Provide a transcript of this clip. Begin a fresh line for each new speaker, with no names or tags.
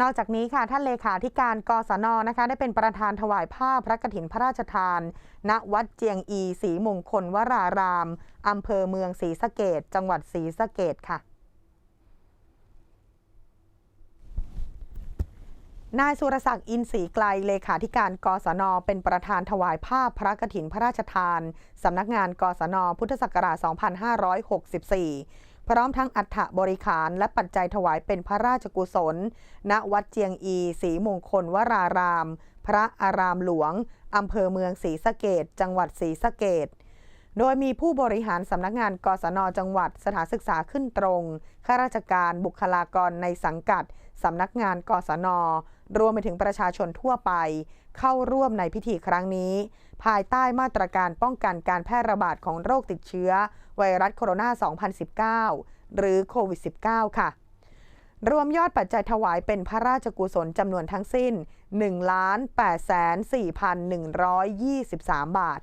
นอกจากนี้ค่ะท่านเลขาธิการกศนนะคะได้เป็นประธานถวายผ้าพระกฐินพระราชทาน ณวัดเจียงอีศรีมงคลวรารามอำเภอเมืองศรีสะเกดจังหวัดศรีสะเกดค่ะนายสุรศักดิ์อินทรีไกลเลขาธิการกศน เป็นประธานถวายผ้าพระกฐินพระราชทาน สำนักงานกศน พุทธศักราช 2564 พร้อมทั้งอัฐบริขารและปัจจัยถวายเป็นพระราชกุศล ณวัดเจียงอีศรีมงคลวราราม พระอารามหลวงอำเภอเมืองศรีสะเกดจังหวัดศรีสะเกดโดยมีผู้บริหารสำนักงานกศนจังหวัดสถานศึกษาขึ้นตรง ข้าราชการบุคลากรในสังกัดสำนักงานกศนรวมไปถึงประชาชนทั่วไป เข้าร่วมในพิธีครั้งนี้ ภายใต้มาตรการป้องกันการแพร่ระบาดของโรคติดเชื้อ ไวรัสโคโรนา 2019 หรือโควิด -19 ค่ะ รวมยอดปัจจัยถวายเป็นพระราชกุศลจำนวนทั้งสิ้น 1 8 4 1 2 3 บาท